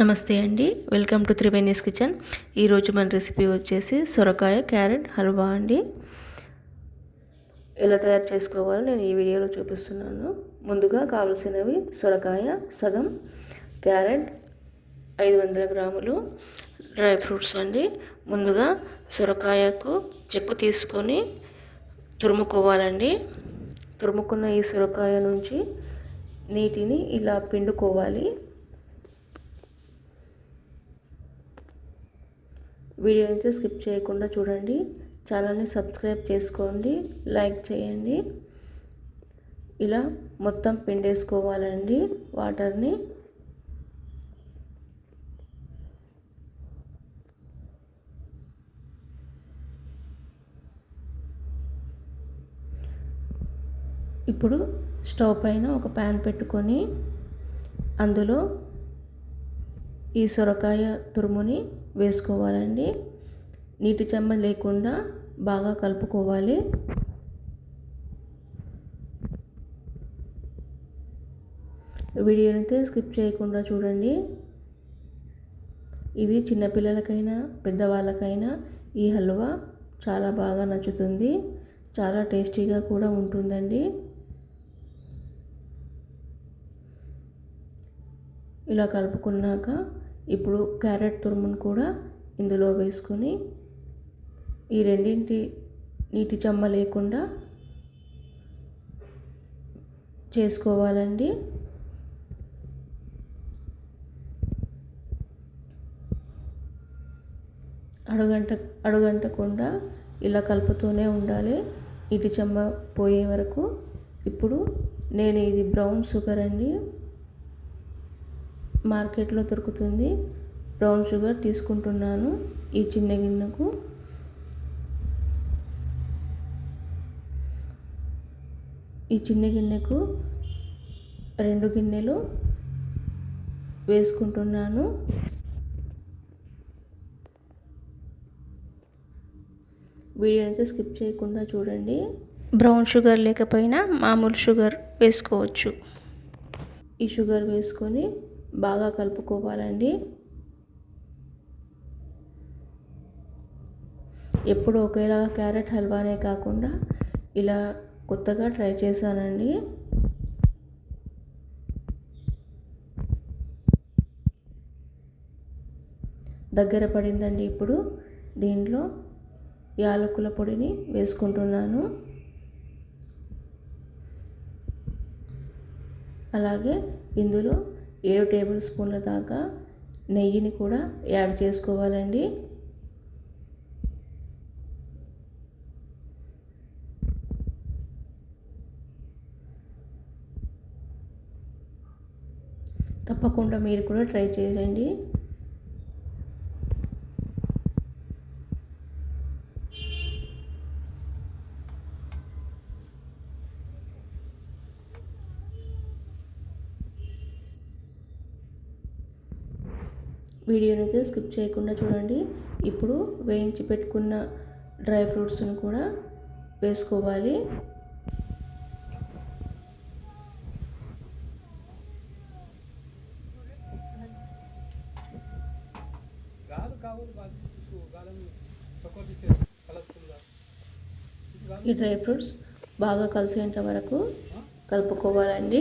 నమస్తే అండి. Welcome to Triveni's kitchen. ఈరోజు మన రెసిపీ వచ్చేసి సొరకాయ క్యారెట్ హల్వా అండి. ఎలా తయారు చేసుకోవాలో నేను ఈ వీడియోలో చూపిస్తున్నాను. ముందుగా కావలసినవి సొరకాయ సగం క్యారెట్ ఐదు వందల గ్రాములు డ్రై ఫ్రూట్స్ అండి. ముందుగా సొరకాయకు చెక్కు తీసుకొని తురుముకోవాలండి. తురుముకున్న ఈ సొరకాయ నుంచి నీటిని ఇలా పిండుకోవాలి. వీడియో అయితే స్కిప్ చేయకుండా చూడండి. ఛానల్ని సబ్స్క్రైబ్ చేసుకోండి లైక్ చేయండి. ఇలా మొత్తం పిండేసుకోవాలండి వాటర్ని. ఇప్పుడు స్టవ్ పైన ఒక ప్యాన్ పెట్టుకొని అందులో ఈ సొరకాయ తురుముని వేసుకోవాలండి. నీటి చెమ్మ లేకుండా బాగా కలుపుకోవాలి. వీడియోని అయితే స్కిప్ చేయకుండా చూడండి. ఇది చిన్నపిల్లలకైనా పెద్దవాళ్ళకైనా ఈ హల్వా చాలా బాగా నచ్చుతుంది. చాలా టేస్టీగా కూడా ఉంటుందండి. ఇలా కలుపుకున్నాక ఇప్పుడు క్యారెట్ తురుమును కూడా ఇందులో వేసుకొని ఈ రెండింటి నీటి చెమ్మ లేకుండా చేసుకోవాలండి. అడుగంట అడుగంటకుండా ఇలా కలుపుతూనే ఉండాలి. ఇటు చెమ్మ పోయే వరకు ఇప్పుడు నేను ఇది బ్రౌన్ షుగర్ అండి. మార్కెట్లో దొరుకుతుంది. బ్రౌన్ షుగర్ తీసుకుంటున్నాను ఈ చిన్న గిన్నెకు. ఈ చిన్న గిన్నెకు రెండు గిన్నెలు వేసుకుంటున్నాను. వీడియో అయితే స్కిప్ చేయకుండా చూడండి. బ్రౌన్ షుగర్ లేకపోయినా మామూలు షుగర్ వేసుకోవచ్చు. ఈ షుగర్ వేసుకొని బాగా కలుపుకోవాలండి. ఎప్పుడు ఒకేలాగా క్యారెట్ హల్వానే కాకుండా ఇలా కొత్తగా ట్రై చేశానండి. దగ్గర పడిందండి ఇప్పుడు. దీంట్లో యాలకుల పొడిని వేసుకుంటున్నాను. అలాగే ఇందులో ఏడు టేబుల్ స్పూన్ల దాకా నెయ్యిని కూడా యాడ్ చేసుకోవాలండి. తప్పకుండా మీరు కూడా ట్రై చేయండి. వీడియోని అయితే స్కిప్ చేయకుండా చూడండి. ఇప్పుడు వేయించి పెట్టుకున్న డ్రై ఫ్రూట్స్ని కూడా వేసుకోవాలి. ఈ డ్రై ఫ్రూట్స్ బాగా కలిసేంత వరకు కలుపుకోవాలండి.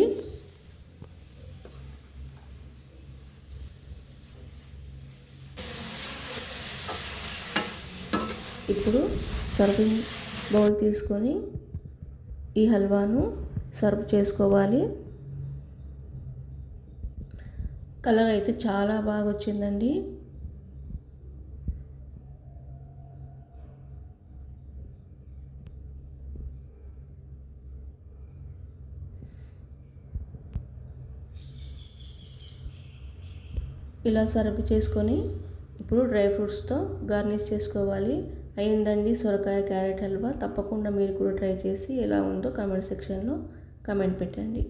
ఇప్పుడు సర్వింగ్ బౌల్ తీసుకొని ఈ హల్వాను సర్వ్ చేసుకోవాలి. కలర్ అయితే చాలా బాగా వచ్చిందండి. ఇలా సర్వ్ చేసుకొని ఇప్పుడు డ్రై ఫ్రూట్స్తో గార్నిష్ చేసుకోవాలి. అయిందండి సొరకాయ క్యారెట్ హల్వా. తప్పకుండా మీరు కూడా ట్రై చేసి ఎలా ఉందో కామెంట్ సెక్షన్లో కామెంట్ పెట్టండి.